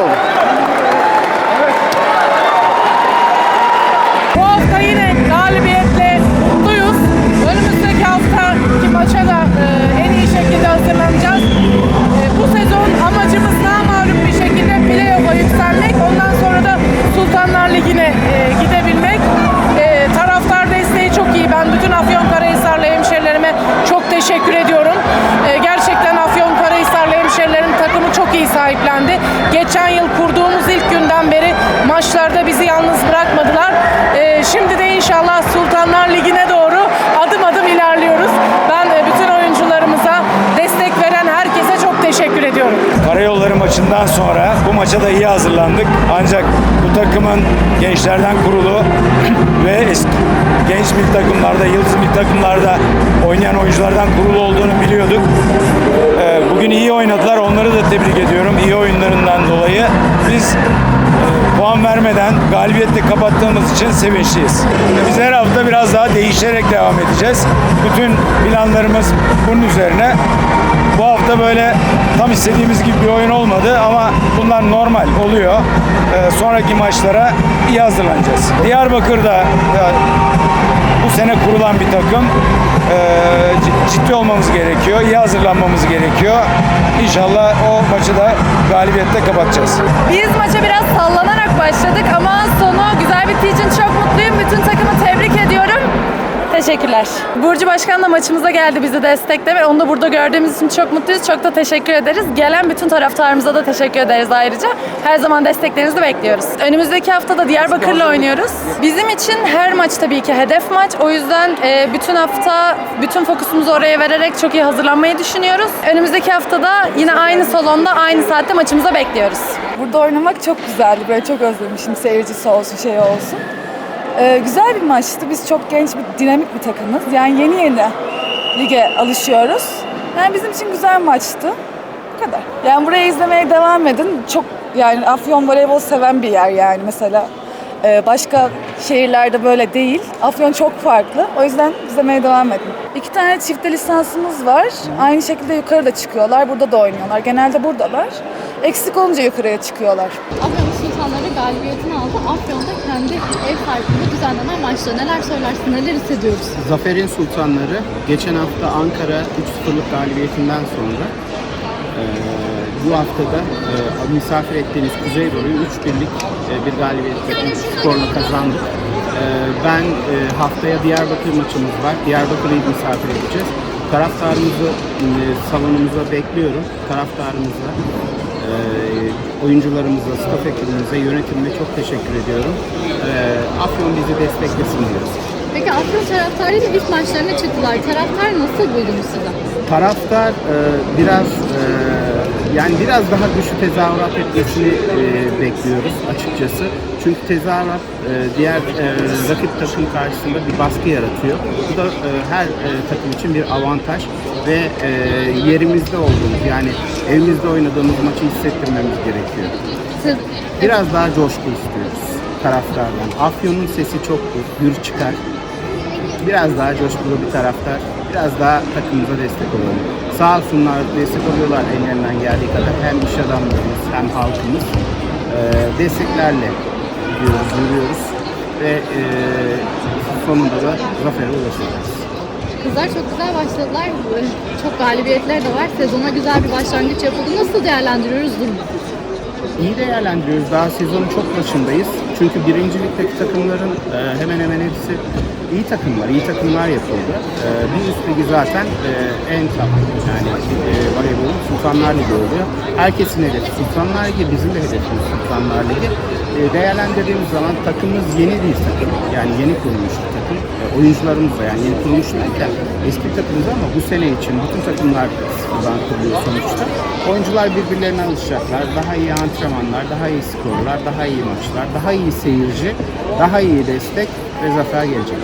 oldu. Boğaz Kayı'nın galibiyet bırakmadılar. Karayolları maçından sonra bu maça da iyi hazırlandık. Ancak bu takımın gençlerden kurulu ve eski genç milli takımlarda, yıldız milli takımlarda oynayan oyunculardan kurulu olduğunu biliyorduk. Ee, Bugün iyi oynadılar. Onları da tebrik ediyorum. İyi oyunlarından dolayı. Biz e, puan vermeden galibiyetle kapattığımız için sevinçliyiz. Biz her hafta biraz daha değişerek devam edeceğiz. Bütün planlarımız bunun üzerine. Bu hafta böyle tam istediğimiz gibi bir oyun olmadı ama bunlar normal oluyor. Ee, sonraki maçlara iyi hazırlanacağız. Diyarbakır'da e, bu sene kurulan bir takım. Ee, ciddi olmamız gerekiyor, iyi hazırlanmamız gerekiyor. İnşallah o maçı da galibiyetle kapatacağız. Biz maça biraz sallanarak başladık ama sonu güzel bittiği için çok Teşekkürler. Burcu Başkan da maçımıza geldi bizi desteklemeye. Onu da burada gördüğümüz için çok mutluyuz. Çok da teşekkür ederiz. Gelen bütün taraftarımıza da teşekkür ederiz ayrıca. Her zaman desteklerinizi bekliyoruz. Önümüzdeki hafta da Diyarbakır'la oynuyoruz. Bizim için her maç tabii ki hedef maç. O yüzden e, bütün hafta bütün fokusumuzu oraya vererek çok iyi hazırlanmayı düşünüyoruz. Önümüzdeki haftada yine aynı salonda aynı saatte maçımıza bekliyoruz. Burada oynamak çok güzeldi. Böyle çok özlemişim. Seyircisi olsun, şey olsun. Ee, güzel bir maçtı. Biz çok genç bir, dinamik bir takımız. Yani yeni yeni lige alışıyoruz. Yani bizim için güzel maçtı. Bu kadar. Yani buraya izlemeye devam edin. Çok yani Afyon voleybol seven bir yer yani mesela. Ee, başka şehirlerde böyle değil. Afyon çok farklı. O yüzden izlemeye devam edin. İki tane çifte lisansımız var. Aynı şekilde yukarıda çıkıyorlar. Burada da oynuyorlar. Genelde buradalar. Eksik olunca yukarıya çıkıyorlar. Afyon Sultanları galibiyetini aldı. Afyon'da kendi ev sahipliğinde düzenlenen maçta neler söylersin, neler hissediyoruz? Zafer'in Sultanları geçen hafta Ankara 3-0'lık galibiyetinden sonra e, bu haftada e, misafir ettiğiniz Kuzeydoğu'yu 3-1'lik e, bir galibiyetle skorla kazandık. E, ben e, haftaya Diyarbakır maçımız var. Diyarbakır'ı misafir edeceğiz. Taraftarımızı e, salonumuza bekliyorum. Taraftarımıza, oyuncularımıza, staff ekibimize, yönetimime çok teşekkür ediyorum. E, Afyon bizi desteklesin diyoruz. Peki Afyon taraftarıyla ilk maçlarına çıktılar. Taraftar nasıl buldunuz sizi? Taraftar e, biraz e, yani biraz daha güçlü tezahürat etmesini e, bekliyoruz açıkçası. Çünkü tezahürat e, diğer e, rakip takım karşısında bir baskı yaratıyor. Bu da e, her e, takım için bir avantaj ve e, yerimizde olduğumuz yani evimizde oynadığımız maçı hissettirmemiz gerekiyor. Biraz daha coşku istiyoruz taraftardan. Afyon'un sesi çok gür çıkar. Biraz daha coşkulu bir taraftar. Biraz daha takımımıza destek olalım. Sağ olsunlar destek oluyorlar ellerinden geldiği kadar. Hem iş adamlarımız hem halkımız. Ee, desteklerle gidiyoruz, yürüyoruz. Ve e, sonunda da zafere ulaşacağız. Kızlar çok güzel başladılar. Çok galibiyetler de var. Sezona güzel bir başlangıç yapıldı. Nasıl değerlendiriyoruz durumu? İyi değerlendiriyoruz. Daha sezonun çok başındayız. Çünkü birinci ligdeki takımların e, hemen hemen hepsi iyi takımlar, iyi takımlar yapıldı. E, bir üst ligi zaten e, en top yani voleybolun Sultanlar Ligi oluyor. Herkesin hedefi Sultanlar Ligi, bizim de hedefimiz Sultanlar Ligi. Değerlendirdiğimiz zaman takımımız yeni bir takım. Yani yeni kurulmuş takım. Oyuncularımız da yani yeni kurulmuş derken eski takımız ama bu sene için bütün takımlar sıfırdan kuruluyor sonuçta. Oyuncular birbirlerine alışacaklar. Daha iyi antrenmanlar, daha iyi skorlar, daha iyi maçlar, daha iyi seyirci, daha iyi destek ve zafer gelecek.